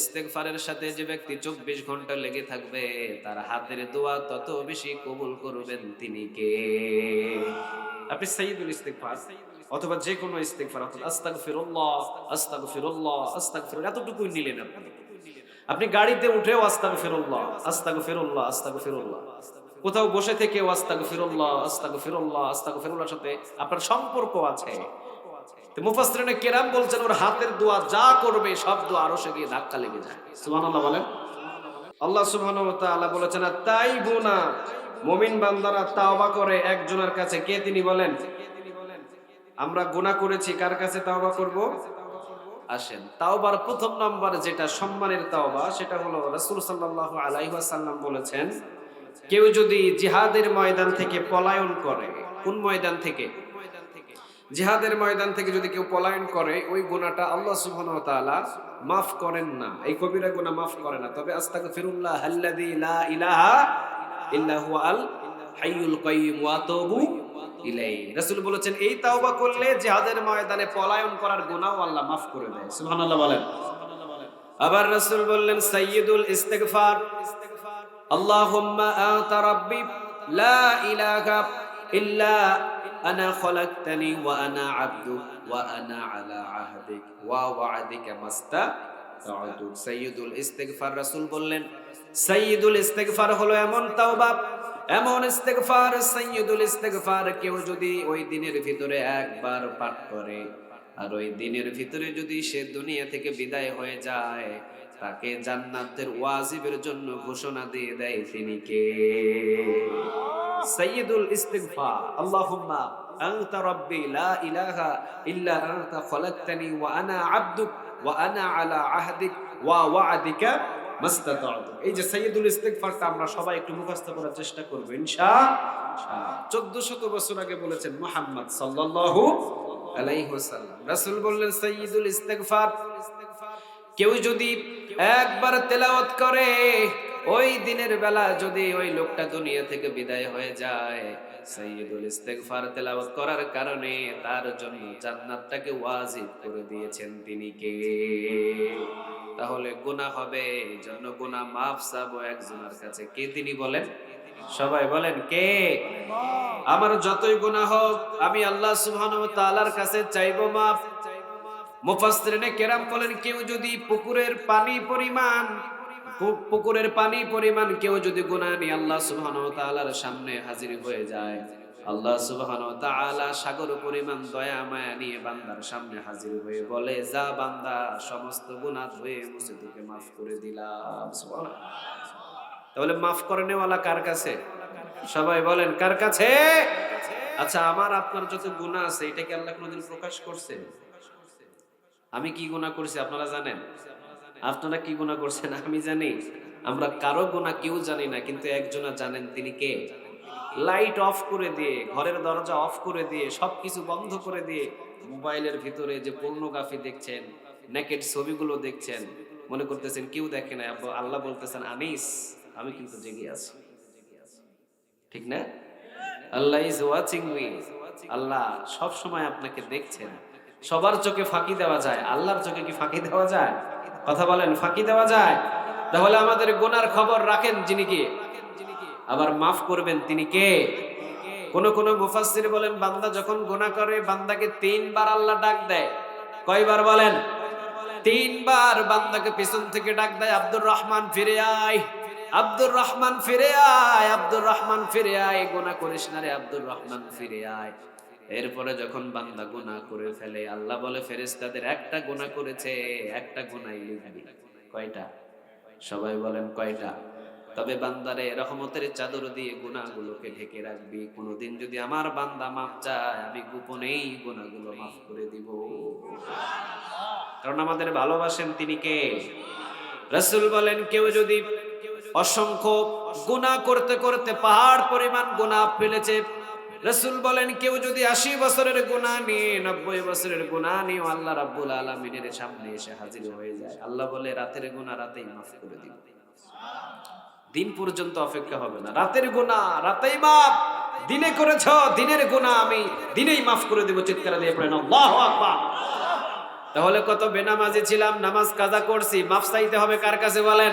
ইস্তেগফারের সাথে যে ব্যক্তি চব্বিশ ঘণ্টা লেগে থাকবে, তার হাতের দোয়া তত বেশি কবুল করবেন তিনি কে? আপনি সাইয়দুল ইস্তেগফার, অথবা যে কোনো ইস্তেগফার অর্থাৎ আস্তাগফিরুল্লাহ আস্তাগফিরুল্লাহ আস্তাগফিরুল্লাহ, এতটুকুই নিলেন আপনি। আপনি গাড়িতে উঠেও আস্তাগফিরুল্লাহ আস্তাগফিরুল্লাহ আস্তাগফিরুল্লাহ। কোথাও বসে থেকে আস্তাগফিরুল্লাহ আস্তাগফিরুল্লাহ, আস্তাগফিরুল্লাহর সাথে আপনার সম্পর্ক আছে। তো মুফাসসিরিনে কেরাম বলছেন, ওর হাতের দোয়া যা করবে, সব দোয়া আরও সে গিয়ে ধাক্কা লেগে যায়। সুবহানাল্লাহ বলেন। আল্লাহ সুবহানাহু ওয়া তাআলা বলেছেন তাই বোনা মুমিন বান্দারা তাওবা করে একজনের কাছে। কে তিনি বলেন? আমরা গুনাহ করেছি, কার কাছে তাওবা করব? আসেন, তাওবার প্রথম নাম্বার যেটা সম্মানের তাওবা, সেটা হলো রাসূল সাল্লাল্লাহু আলাইহি ওয়াসাল্লাম বলেছেন, কেউ যদি জিহাদের ময়দান থেকে পলায়ন করে, কোন ময়দান থেকে? জিহাদের ময়দান থেকে যদি কেউ পলায়ন করে, ওই গুনাহটা আল্লাহ সুবহানাহু ওয়া তাআলা মাফ করেন না। এই কবিরা গুনাহ মাফ করে না। তবে আস্তাগফিরুল্লাহ আল্লাযী লা ইলাহা ইল্লা হুয়া আল হাইয়ুল কাইয়্যুম ওয়া আতুবু ইলাইহি। রাসূল বলেছেন, এই তাওবা করলে জিহাদের ময়দানে পলায়ন করার গুনাহও আল্লাহ মাফ করে দেয়। সুবহানাল্লাহ বলেন। আবার রাসূল বললেন, সাইয়্যিদুল ইস্তিগফার। আল্লাহুম্মা আনতা রাব্বি লা ইলাহা ইল্লা ওয়া আনা আবদুক ওয়া আনা আলা আহদিক। ওয়া ওয়া'দিকা মাস্তাতা'তু সাইয়্যিদুল ইস্তিগফার রাসূল বললেন, সাইয়্যিদুল ইস্তিগফার হলো এমন তাওবা, এমন ইস্তেগফার, সাইয়্যিদুল ইস্তেগফার কেউ যদি ওই দিনের ভিতরে একবার পাঠ করে। আর ওই দিনের ভিতরে যদি সে দুনিয়া থেকে বিদায় হয়ে যায়, তাকে জান্নাতের ওয়াজিবের জন্য ঘোষণা দিয়ে দেয় তিনি কে? সাইয়্যিদুল ইস্তিগফার। আল্লাহুম্মা আনতা রাব্বি লা ইলাহা ইল্লা আনতা খলাকতানি ওয়া আনা আবদুক ওয়া আনা আলা আহদিক ওয়া ওয়া'দিকা মাস্তাতা'তু এই যে সাইয়্যিদুল ইস্তিগফারটা আমরা সবাই একটু মুখস্থ করার চেষ্টা করব, ইনশাআল্লাহ। 1400 বছর আগে বলেছেন মুহাম্মদ সাল্লাল্লাহু আলাইহি ওয়াসাল্লাম। রাসূল বললেন, সাইয়্যিদুল ইস্তিগফার, কেউ যদি একবার তেলাওয়াত করে ওই দিনের বেলা যদি ওই লোকটা দুনিয়া থেকে বিদায় হয়ে যায় সাইয়্যিদুল ইস্তেগফার তেলাওয়াত করার কারণে তার জন্য জান্নাতটাকে ওয়াজিব করে দিয়েছেন তিনি কে? তাহলে গুনাহ হবে, এই জন্য গুনাহ মাফ চাবো একজনের কাছে। কে তিনি বলেন? সবাই বলেন কে? আমার যতই গুনাহ হোক, আমি আল্লাহ সুবহানাহু ওয়া তাআলার কাছে চাইব মাফ। মুফাসসিরিনে কেরাম বলেন, কেউ যদি পুকুরের পানি পরিমাণ পুকুরের পানি পরিমাণ কেউ যদি গুনাহ নিয়ে আল্লাহ তাআলার সামনে হাজির হয়ে যায়, আল্লাহ সুবহানাহু ওয়া তাআলা সাগর পরিমাণ দয়া, মায়া নিয়ে বান্দার সামনে হাজির হয়ে বলে, যা বান্দা, সমস্ত গুনাহ ধুয়ে মুছে তোকে মাফ করে দিলাম। তাহলে মাফ করে নেওয়ালা কার কাছে? সবাই বলেন, কার কাছে? আচ্ছা আমার আপনার যত গুনাহ আছে, এটা কি আল্লাহ কোনোদিন প্রকাশ করছে? আমি কি গুনাহ করছি, আপনারা জানেন? আপনারা কি গুনাহ করছেন? আমি জানি। আমরা কারও গুনাহ কেউ জানি না, কিন্তু একজনা জানেন তিনি কে? লাইট অফ করে দিয়ে, ঘরের দরজা অফ করে দিয়ে, সবকিছু বন্ধ করে দিয়ে মোবাইলের ভিতরে যে পূর্ণগাফি দেখছেন নেকেট ছবিগুলো দেখছেন, মনে করতেছেন কেউ দেখে না আল্লাহ বলতেছেন, আনিস, আমি কিন্তু জেগে আছি। ঠিক না? Allah is watching me Allah সব সময় আপনাকে দেখছেন। সবার চোখে ফাঁকি দেওয়া যায়। আল্লাহর চোখে কি ফাঁকি দেওয়া যায়? কথা বলেন, ফাঁকি দেওয়া যায়। তাহলে আমাদের গোনার খবর রাখেন যিনি কি? আবার মাফ করবেন তিনি কে? কোন কোন মুফাসসির বলেন, বান্দা যখন গোনা করে, বান্দাকে তিনবার আল্লাহ ডাক দেয়। কয়বার বলেন? তিনবার বান্দাকে পিছন থেকে ডাক দেয়, আব্দুর রহমান ফিরে আয়, আব্দুর রহমান ফিরে আয়, আব্দুর রহমান ফিরে আয় গোনা করিস না রে, আব্দুর রহমান ফিরে আয়। এরপরে যখন বান্দা গুনাহ করে ফেলে, আল্লাহ বলে, ফেরেশতাদের একটা গুনাহ করেছে, একটা গুনাহই লিখবি। কয়টা? সবাই বলেন কয়টা? তবে বান্দারে রহমতের চাদর দিয়ে গুনাহগুলোকে ঢেকে রাখবি। কোনোদিন যদি আমার বান্দা মাফ চায়, আমি গোপনেই গুনাহগুলো মাফ করে দিব। কারণ আমাদের ভালোবাসেন তিনি কে? রাসূল বলেন, কেউ যদি অসংখ্য গুনাহ করতে করতে পাহাড় পরিমাণ গুনাহ ফেলেছে রসুল বলেন, কেউ যদি আশি বছরের গুণা নিয়ে, নব্বই বছরের গুণা নিয়ে আল্লাহ রাব্বুল আলমিনের সামনে এসে হাজির হয়ে যায়, আল্লাহ বলে, রাতের গুণা রাতেই মাফ করে দিব দিন পর্যন্ত অপেক্ষা হবে না। রাতের গুণা রাতেই মাফ। দিনে করেছ, দিনের গুণা আমি দিনেই মাফ করে দেব, চিৎকার দিয়ে পড়েন, আল্লাহু আকবার। তাহলে কত বেনামাজি ছিলাম, নামাজ কাজা করছি, মাফ চাইতে হবে কার কাছে বলেন?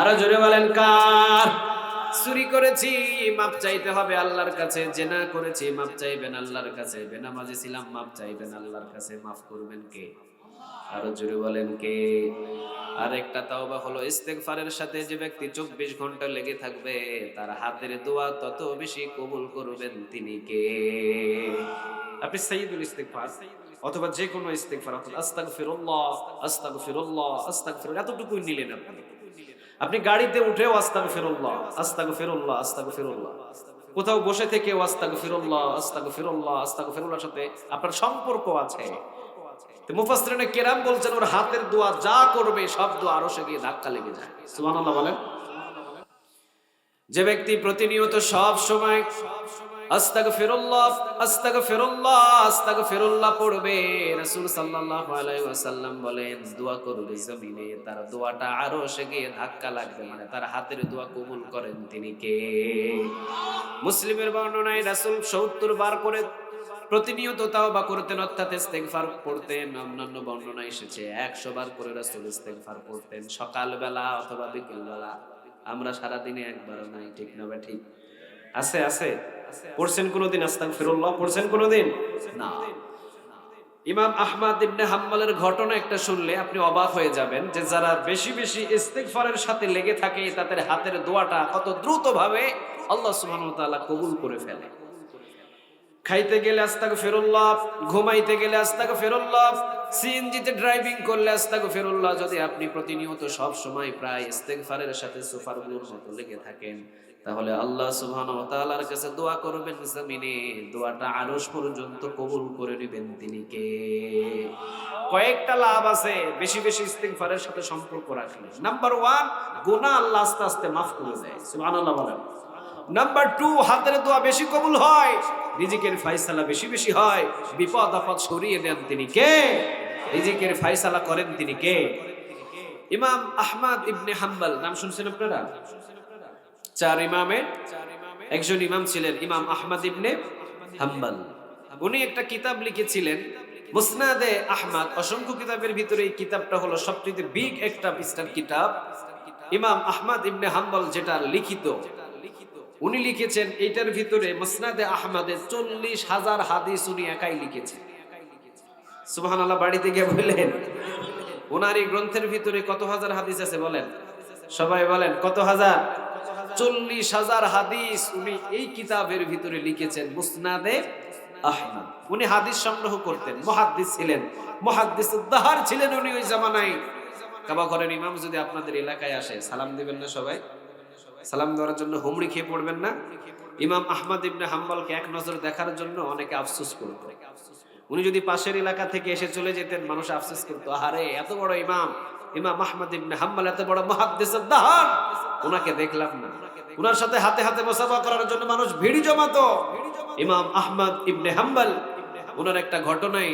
আরও জোরে বলেন, কার? চুরি করেছি, মাপ চাইতে হবে আল্লাহর কাছে জেনা করেছি মাপ চাইবেন আল্লাহর কাছে, বেনামাজি ছিলাম, মাপ চাইবেন আল্লাহর কাছে, মাফ করবেন কে? আরও জোরে বলেন কে? আর একটা তাওবা হলো ইস্তেগফারের সাথে যে ব্যক্তি চব্বিশ ঘণ্টা লেগে থাকবে, তার হাতের দোয়া তত বেশি কবুল করবেন তিনি কে? আপনি সাইয়্যিদুল ইস্তেগফার, অথবা যে কোনো ইস্তেগফার অর্থাৎ আস্তাগফিরুল্লাহ আস্তাগফিরুল্লাহ আস্তাগফিরুল্লাহ, এতটুকুই নিলেন আপনি। আপনি গাড়িতে উঠেও আস্তাগফিরুল্লাহ আস্তাগু ফিরুল্লাহ কোথাও বসে থেকে আস্তাগফিরুল্লাহ আস্তাগু ফিরুল্লাহ সাথে আপনার সম্পর্ক আছে। মুফাসরিনে কেরাম বলছেন, ওর হাতের দোয়া যা করবে, সব দোয়া আরও সে গিয়ে ধাক্কা লেগে যায়। সুবহানাল্লাহ বলেন। যে ব্যক্তি প্রতিনিয়ত সব সময় আস্তাগফিরুল্লাহ আস্তাগফিরুল্লাহ আস্তাগফিরুল্লাহ পড়বে। রাসূল সাল্লাল্লাহু আলাইহি ওয়াসাল্লাম বলেন, দোয়া করবে জমিনে। তার দোয়াটা আরও গিয়ে ধাক্কা লাগবে মানে তার হাতের দোয়া কবুল করেন তিনি কে? মুসলিমের বর্ণনায় রাসূল 70 বার করে প্রতিনিয়ত তাওবা করতেন, অর্থাৎ ইস্তেগফার পড়তেন। অন্যান্য বর্ণনা এসেছে 100 বার করে রাসূল ইস্তেগফার পড়তেন, সকালবেলা অথবা বিকেলবেলা। আমরা সারা দিনে নাই, ঠিক না বা ঠিক? আছে আছে? পড়ছেন কোনোদিন? আস্তাগফিরুল্লাহ, পড়ছেন কোনোদিন? না। ইমাম আহমদ ইবনে হাম্মালের ঘটনা একটা শুনলে আপনি অবাক হয়ে যাবেন যে যারা বেশি বেশি ইস্তেগফারের সাথে লেগে থাকে, তাদের হাতের দোয়াটা কত দ্রুতভাবে আল্লাহ সুবহানাহু ওয়া তাআলা কবুল করে ফেলে। খাইতে গেলে আস্তাগ ফেরুল্লাহ ঘুমাইতে গেলে আস্তাগ ফেরুল্লাহ সিএনজিতে ড্রাইভিং করলে আস্তাগ ফেরুল্লাহ যদি আপনি প্রতিনিয়ত সব সময় প্রায় ইস্তেগফারের সাথে সুফারগুলোর মতো লেগে থাকেন তাহলে আল্লাহ সুবহানাহু ওয়া তাআলার কাছে দোয়া করবেন জমিনে। দোয়াটা আরশ পর্যন্ত কবুল করে নেবেন তিনি কে? কয়েকটা লাভ আছে, বেশি বেশি ইস্তেগফারের সাথে সম্পর্ক রাখলে। নাম্বার ওয়ান গুনাহ আল্লাহ আস্তে আস্তে মাফ করে দেয়। সুবহানাল্লাহ বলেন। নাম্বার টু হাতের দোয়া বেশি কবুল হয়, রিজিকের ফাইসালা বেশি বেশি হয়, বিপদ আপদ সরিয়ে দেন তিনি কে? রিজিকের ফাইসালা করেন তিনি কে? ইমাম আহমদ ইবনে হাম্বল, নাম শুনছেন আপনারা? চার ইমামের একজন ইমাম ছিলেন, ইমাম আহমদ ইবনে হাম্বল। উনি একটা কিতাব লিখেছিলেন, মুসনাদে আহমদ, অসংখ্য কিতাবের ভিতরে এই কিতাবটা হলো সবচেয়ে বিগ একটা পৃষ্ঠার কিতাব। ইমাম আহমদ ইবনে হাম্বল যেটা লিখিত, উনি লিখেছেন, এইটার ভিতরে মুসনাদে আহমদের চল্লিশ হাজার হাদিস উনি একাই লিখেছেন। সুবাহান আল্লাহ বাড়িতে গিয়ে বললেন ওনার এই গ্রন্থের ভিতরে কত হাজার হাদিস আছে বলেন? সবাই বলেন, কত হাজার? চল্লিশ হাজার হাদিস উনি এই কিতাবের ভিতরে লিখেছেন মুসনাদে আহমদ। উনি হাদিস সংগ্রহ করতেন, মহাদ্দিস ছিলেন। মহাদ্দিস উদ্দাহার ছিলেন উনি ওই জামানায়। কাবা ঘরের ইমাম যদি আপনাদের এলাকায় আসে, সালাম দিবেন না সবাই? সালাম দেওয়ার জন্য হুমড়ি খেয়ে পড়বেন না? ইমাম আহমদ ইবনে হাম্বলকে এক নজর দেখার জন্য অনেকে আফসোস করত। উনি যদি পাশের এলাকা থেকে এসে চলে যেতেন, মানুষ আফসোস করতো আরে এত বড় ইমাম। ইমাম আহমদ ইবনে হাম্বল এত বড় মহাদ্দেশ দাহান ওনাকে দেখলাম না। উনার সাথে হাতে হাতে মোসাফা করার জন্য মানুষ ভিড় জমাতো। ইমাম আহমদ ইবনে হাম্বল ওনার একটা ঘটনায়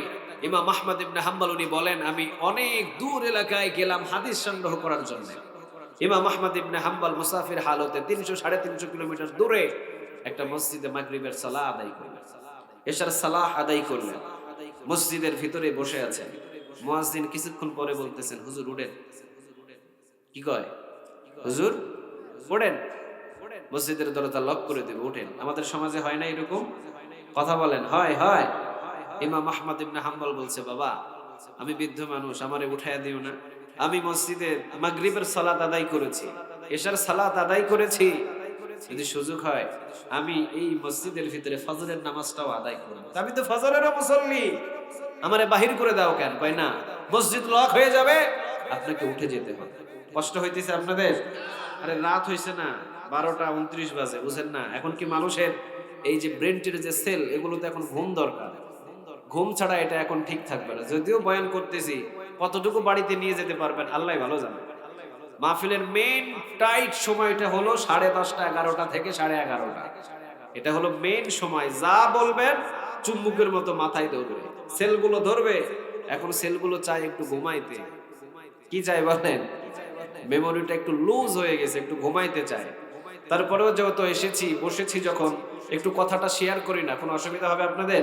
ইমাম আহমদ ইবনে হাম্বল উনি বলেন, আমি অনেক দূর এলাকায় গেলাম হাদিস সংগ্রহ করার জন্য। ইমাম আহমদ ইবনে হাম্বল মুসাফির হালতে তিনশো সাড়ে তিনশো কিলোমিটার দূরে একটা মসজিদে মাগরিবের সালাহ আদায় করলেন। এসার সালাহ আদায় করলেন। মসজিদের ভিতরে বসে আছেন। মুয়াজ্জিন কিছুক্ষণ পরে বলতেছেন, হুজুর, উঠেন। কি কয়? হুজুর ওঠেন। মসজিদের দরজা লক করে দেবে উঠেন আমাদের সমাজে হয় না এরকম? কথা বলেন, হয় হয়। ইমাম আহমদ ইবনে হাম্বল বলছে, বাবা, আমি বৃদ্ধ মানুষ, আমারে উঠাইয়া দিও না। আমি মসজিদে মাগরিবের সালাত আদায় করেছি। এশার সালাত আদায় করেছি। যদি সুযোগ হয়, আমি এই মসজিদের ভিতরে ফজরের নামাজটাও আদায় করব। আমি তো ফজরেরও মুসল্লি। আমারে বাহির করে দাও কেন? কয় না, মসজিদ লক হয়ে যাবে। আপনাকে উঠে যেতে হবে। কষ্ট হইতেছে আপনাদের? আরে রাত হইছে না, বারোটা উনত্রিশ বাজে, বুঝেন না? এখন কি মানুষের এই যে ব্রেনটির যে সেল এগুলো তো এখন ঘুম দরকার। ঘুম ছাড়া এটা এখন ঠিক থাকবে না। যদিও বয়ান করতেছি, কতটুকু বাড়িতে নিয়ে যেতে পারবেন আল্লাহ ভালো জানে। মাহফিলের মেন টাইট সময়টা হলো সাড়ে দশটা, এগারোটা থেকে সাড়ে এগারোটা। এটা হলো মেন সময়। যা বলবেন, চুম্বুকের মতো মাথায় ধরবে সেলগুলো ধরবে, এখন সেলগুলো চাই একটু ঘুমাইতে। কি চাই বলেন? মেমোরিটা একটু লুজ হয়ে গেছে, একটু ঘুমাইতে চায় তারপরেও যেহেতু এসেছি, বসেছি যখন, একটু কথাটা শেয়ার করি না, কোনো অসুবিধা হবে আপনাদের?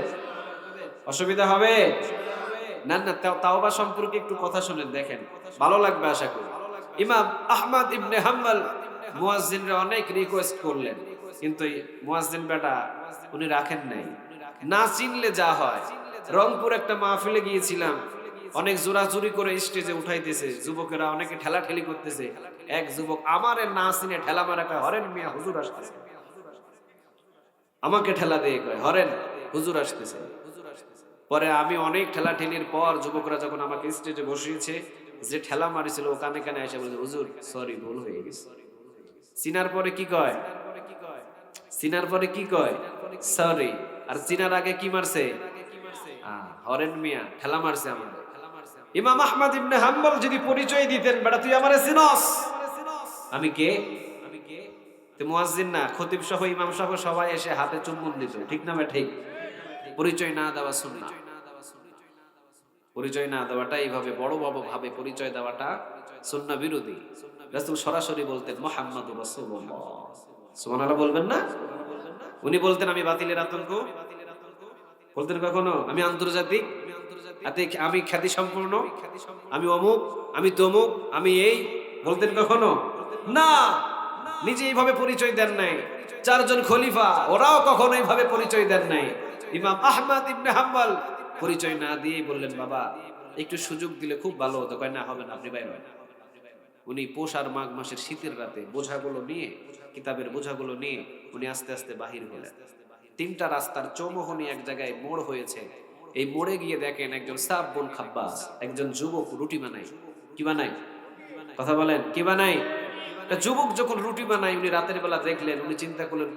অসুবিধা হবে? না না, তাও- তাওবা সম্পর্কে একটু কথা শুনেন, দেখেন। ভালো লাগবে আশা করি। ইমাম আহমদ ইবনে হাম্বল মুয়াজ্জিনরা অনেক রিকোয়েস্ট করলেন, কিন্তু মুয়াজ্জিন বেটা উনি রাখেন নাই। না চিনলে যা হয়। রংপুর একটা মাহফিলে গিয়েছিলাম অনেক জোরাজুরি করে স্টেজে উঠাইতেছে। যুবকেরা অনেকে ঠেলা ঠেলি করতেছে। এক যুবক আমারে না চিনে ঠেলা মারা কয়, হরেন মিয়া, হুজুর আসতেছে। আমাকে ঠেলা দিয়ে কয়, হরেন, হুজুর আসতেছে। পরে আমি অনেক ঠেলা ঠেলির পর যুবকরা যখন আমাকে স্টেজে বসিয়েছে, যে ঠেলা মারিছিল, ও কানে কানে এসে বলছে, হুজুর সরি ভুল হয়ে গেছে। চিনার পরে কি কয়? চিনার পরে কি কয়? সরি আর চিনার আগে কি মারছে? হরেন মিয়া, ঠেলা মারছে আমার। ইমাম আহমদ ইবনে হাম্বল যদি পরিচয় দিতেন, বেটা, তুই আমারে চিনস। আমি কে? আমি কে? না, খতিব সহ, ইমাম সহ সবাই এসে হাতে চুম্বন দিত। ঠিক না ঠিক। পরিচয় না দেওয়া পরিচয় না দেওয়াটা এইভাবে বড় বড় ভাবে পরিচয় দেওয়াটা বিরোধী। সরাসরি বলতেন মোহাম্মদ রাসূলুল্লাহ। বলবেন না? উনি বলতেন, আমি বাতিলের আতঙ্ক। বলতেন কখনো, আমি আন্তর্জাতিক? আমি খ্যাতি সম্পূর্ণ আমি অমুক, আমি তমুক, আমি এই, বলতেন কখনো? না। নিজে এইভাবে পরিচয় দেন নাই। চারজন খলিফা, ওরাও কখনো এইভাবে পরিচয় দেন নাই। ইমাম আহমদ ইবনে হাম্বল পরিচয় না দিয়ে বললেন, বাবা, একটু সুযোগ দিলে খুব ভালো হতো। কয়, না, হবে না, আপনি বাইরে। উনি পৌষ আর মাঘ মাসের শীতের রাতে বোঝাগুলো নিয়ে, কিতাবের বোঝাগুলো নিয়ে উনি আস্তে আস্তে বাহির হলেন। তিনটা রাস্তার চৌমোহনী এক জায়গায় মোড় হয়েছে। এই মোড়ে গিয়ে দেখেন একজন সাব বোন খাব্বাস, একজন যুবক রুটি বানায়। কি বানায়? কথা বলেন, কি বানায়? যুবক যখন রুটি বানায়, উনি রাতের বেলা দেখলেন, উনি চিন্তা করলেন